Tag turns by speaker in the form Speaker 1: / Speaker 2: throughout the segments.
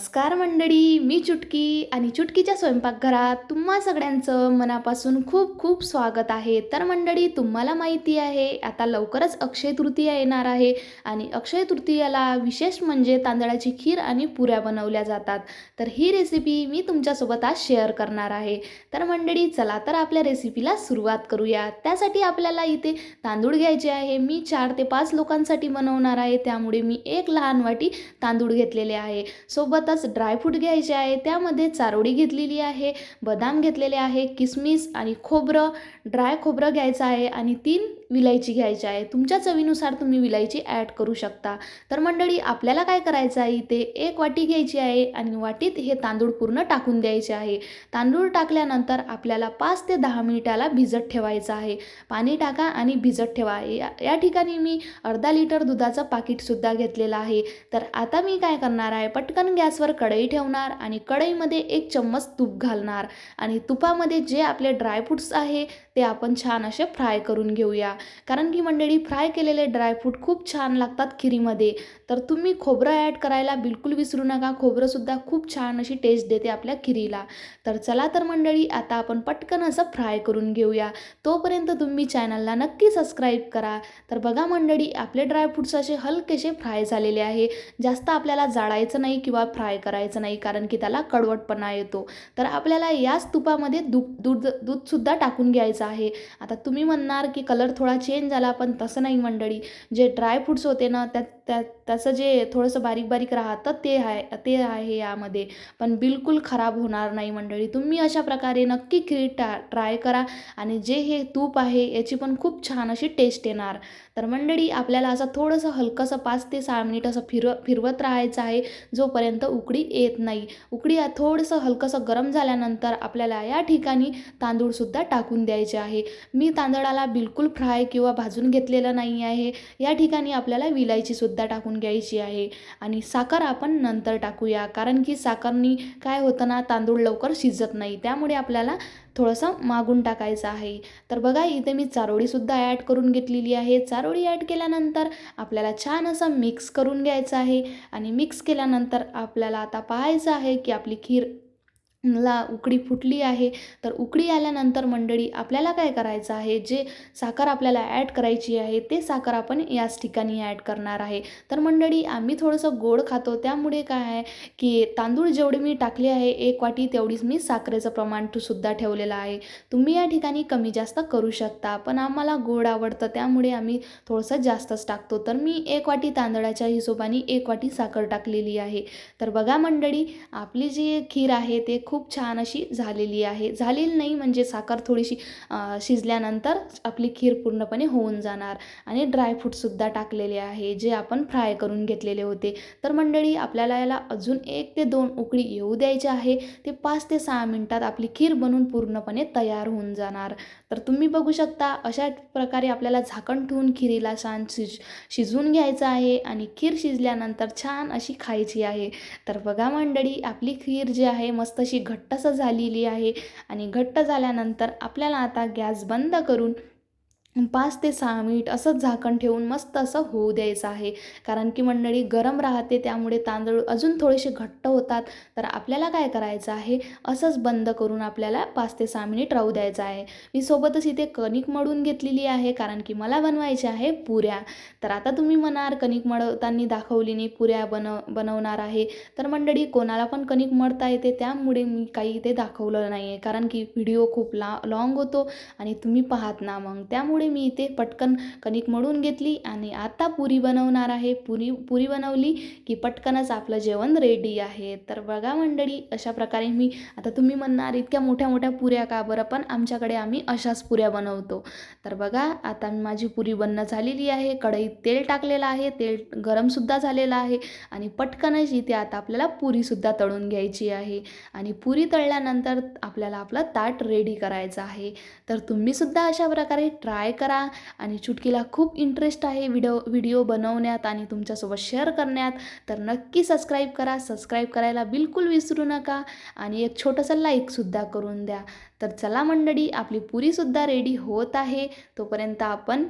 Speaker 1: नमस्कार मंडळी मी चुटकी आणि चुटकीच्या स्वयंपाकघरात तुम्हा सगळ्यांचं मनापासून खूप खूप स्वागत आहे. तर मंडळी तुम्हाला माहिती आहे आता लवकरच अक्षय तृतीया येणार आहे आणि अक्षय तृतीयाला विशेष म्हणजे तांदळाची खीर आणि पुऱ्या बनवल्या जातात. तर ही रेसिपी मी तुमच्यासोबत आज शेअर करणार आहे. तर मंडळी चला तर आपल्या रेसिपीला सुरुवात करूया. त्यासाठी आपल्याला इथे तांदूळ घ्यायचे आहे. मी चार ते पाच लोकांसाठी बनवणार आहे. त्यामुळे मी एक लहान वाटी तांदूळ घेतलेले आहे. सोबत सोबतच ड्रायफ्रूट घ्यायचे आहे. त्यामध्ये चारोळी घेतलेली आहे बदाम घेतलेले आहे किसमिस आणि खोबरं ड्राय खोबरं घ्यायचं आहे. आणि तीन विलायची घ्यायची आहे. तुमच्या चवीनुसार तुम्ही विलायची ॲड करू शकता. तर मंडळी आपल्याला काय करायचं आहे? इथे एक वाटी घ्यायची आहे आणि वाटीत हे तांदूळ पूर्ण टाकून द्यायचे आहे. तांदूळ टाकल्यानंतर आपल्याला पाच ते दहा मिनिटाला भिजत ठेवायचं आहे. पाणी टाका आणि भिजत ठेवा. या या ठिकाणी मी अर्धा लिटर दुधाचं पाकिटसुद्धा घेतलेलं आहे. तर आता मी काय करणार आहे? पटकन गॅसवर कढई ठेवणार आणि कढईमध्ये एक चम्मच तूप घालणार. आणि तुपामध्ये जे आपले ड्रायफ्रूट्स आहे ते आपण छान असे फ्राय करून घेऊया. कारण की मंडळी फ्राय केलेले ड्रायफ्रूट खूप छान लागतात खिरीमध्ये. तर तुम्ही खोबरं ॲड करायला बिलकुल विसरू नका. खोबरंसुद्धा खूप छान अशी टेस्ट देते आपल्या खिरीला. तर चला तर मंडळी आता आपण पटकन असं फ्राय करून घेऊया. तोपर्यंत तुम्ही चॅनलला नक्की सबस्क्राईब करा. तर बघा मंडळी आपले ड्रायफ्रूट्स असे हलकेसे फ्राय झालेले आहे. जास्त आपल्याला जाळायचं नाही किंवा फ्राय करायचं नाही कारण की त्याला कडवटपणा येतो. तर आपल्याला याच तुपामध्ये दूध दूध दूधसुद्धा टाकून घ्यायचं. आहे. आता तुम्ही म्हणणार की कलर थोडा चेंज झाला पण तसं नाही मंडळी. जे ड्रायफ्रूट्स होते ना त्या त्या त्याचं जे थोडंसं बारीक बारीक राहतं ते आहे ते आहे यामध्ये. पण बिलकुल खराब होणार नाही मंडळी. तुम्ही अशा प्रकारे नक्की खीर टा ट्राय करा आणि जे हे तूप आहे याची पण खूप छान अशी टेस्ट येणार. तर मंडळी आपल्याला असं थोडंसं हलकंसं पाच ते सहा मिनिट असं फिरव फिरवत राहायचं आहे जोपर्यंत उकडी येत नाही. उकडी थोडंसं हलकंसं गरम झाल्यानंतर आपल्याला या ठिकाणी तांदूळसुद्धा टाकून द्यायचे आहे. मी तांदळाला बिलकुल फ्राय किंवा भाजून घेतलेलं नाही आहे. या ठिकाणी आपल्याला विलायचीसुद्धा टाकून घ्यायची आहे. आणि साखर आपण नंतर टाकूया. कारण की साखरनी काय होतं ना तांदूळ लवकर शिजत नाही. त्यामुळे आपल्याला थोडंसं मागून टाकायचं आहे. तर बघा इथे मी चारोळीसुद्धा ॲड करून घेतलेली आहे. चारोळी ॲड केल्यानंतर आपल्याला छान असं मिक्स करून घ्यायचं आहे. आणि मिक्स केल्यानंतर आपल्याला आता पाहायचं आहे की आपली खीर ला उकडी फुटली आहे. तर उकडी आल्यानंतर मंडळी आपल्याला काय करायचं आहे? जे साखर आपल्याला ॲड करायची आहे ते साखर आपण याच ठिकाणी ॲड करणार आहे. तर मंडळी आम्ही थोडंसं गोड खातो. त्यामुळे काय आहे की तांदूळ जेवढे मी टाकले आहे एक वाटी तेवढीच मी साखरेचं प्रमाण सुद्धा ठेवलेलं आहे. तुम्ही या ठिकाणी कमी जास्त करू शकता पण आम्हाला गोड आवडतं. त्यामुळे आम्ही थोडंसं जास्तच टाकतो. तर मी एक वाटी तांदळाच्या हिशोबाने एक वाटी साखर टाकलेली आहे. तर बघा मंडळी आपली जी खीर आहे ते खूप छान अशी झालेली आहे. झालेली नाही म्हणजे साखर थोडीशी शिजल्यानंतर आपली खीर पूर्णपणे होऊन जाणार. आणि ड्रायफ्रूटसुद्धा टाकलेले आहे जे आपण फ्राय करून घेतलेले होते. तर मंडळी आपल्याला याला अजून एक ते दोन उकळी येऊ द्यायचे आहे. ते पाच ते सहा मिनटात आपली खीर बनून पूर्णपणे तयार होऊन जाणार. तर तुम्ही बघू शकता अशा प्रकारे आपल्याला झाकण ठेवून खिरीला छान शिज शिजवून घ्यायचं आहे. आणि खीर शिजल्यानंतर छान अशी खायची आहे. तर बघा मंडळी आपली खीर जी आहे मस्त अशी घट्टसं झालेली आहे. आणि घट्ट झाल्यानंतर आपल्याला आता गॅस बंद करून पाच ते सहा मिनिट असंच झाकण ठेवून मस्त असं होऊ द्यायचं आहे. कारण की मंडळी गरम राहते त्यामुळे तांदूळ अजून थोडेसे घट्ट होतात. तर आपल्याला काय करायचं आहे? असंच बंद करून आपल्याला पाच ते सहा मिनिट राहू द्यायचं आहे. मी सोबतच इथे कणिक मळून घेतलेली आहे कारण की मला बनवायचे आहे पुऱ्या. तर आता तुम्ही म्हणार कणिक मळताना दाखवली नाही पुऱ्या बनव बनवणार आहे. तर मंडळी कोणाला पण कणिक मळता येते त्यामुळे मी काही इथे दाखवलं नाही आहे कारण की व्हिडिओ खूप ला लाँग होतो आणि तुम्ही पाहात ना मग. त्यामुळे मी इथे पटकन कणिक मळून घेतली आणि आता पुरी बनवणार आहे. पुरी पुरी बनवली की पटकनच आपलं जेवण रेडी आहे. तर बघा मंडळी अशा प्रकारे मी आता तुम्ही म्हणणार इतक्या मोठ्या मोठ्या पुऱ्या का बरं? पण आमच्याकडे आम्ही अशाच पुऱ्या बनवतो. तर बघा आता माझी पुरी बनणं झालेली आहे. कढईत तेल टाकलेलं आहे. तेल गरमसुद्धा झालेलं आहे. आणि पटकनच इथे आता आपल्याला पुरीसुद्धा तळून घ्यायची आहे. आणि पुरी तळल्यानंतर आपल्याला आपलं ताट रेडी करायचं आहे. तर तुम्हीसुद्धा अशा प्रकारे ट्राय करा. आणि चुटकीला खूप इंटरेस्ट आहे व्हिडिओ व्हिडिओ बनवण्यात आणि तुमच्यासोबत शेअर करण्यात. तर नक्की सबस्क्राईब करा. सबस्क्राईब करायला बिलकुल विसरू नका. आणि एक छोटंसं लाईकसुद्धा करून द्या. तर चला मंडळी आपली पुरीसुद्धा रेडी होत आहे. तोपर्यंत आपण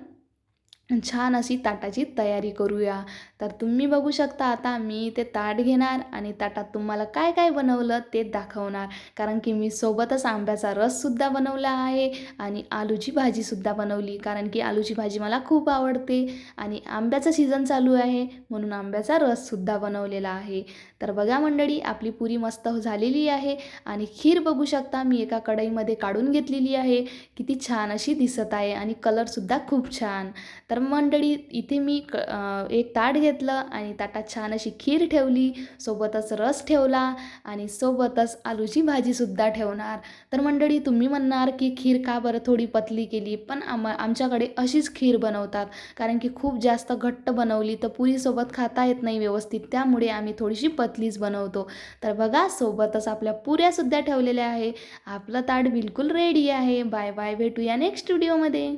Speaker 1: छान अशी ताटाची तयारी करूया. तर तुम्ही बघू शकता आता मी ते ताट घेणार आणि ताटात तुम्हाला काय काय बनवलं ते दाखवणार. कारण की मी सोबतच आंब्याचा रससुद्धा बनवला आहे आणि आलूची भाजीसुद्धा बनवली. कारण की आलूची भाजी मला खूप आवडते आणि आंब्याचं सीझन चालू आहे म्हणून आंब्याचा रससुद्धा बनवलेला आहे. तर बघा मंडळी आपली पुरी मस्त झालेली आहे आणि खीर बघू शकता मी एका कढईमध्ये काढून घेतलेली आहे. किती छान अशी दिसत आहे आणि कलरसुद्धा खूप छान. तर मंडळी इथे मी क एक ताट घेतलं आणि ताटात छान अशी खीर ठेवली सोबतच रस ठेवला आणि सोबतच आलूची भाजीसुद्धा ठेवणार. तर मंडळी तुम्ही म्हणणार की खीर का बरं थोडी पतली केली पण आम आमच्याकडे अशीच खीर बनवतात. कारण की खूप जास्त घट्ट बनवली तर पुरीसोबत खाता येत नाही व्यवस्थित त्यामुळे आम्ही थोडीशी पतलीच बनवतो. तर बघा सोबतच आपल्या पुऱ्यासुद्धा ठेवलेल्या आहे. आपलं ताट बिलकुल रेडी आहे. बाय बाय भेटूया नेक्स्ट व्हिडिओमध्ये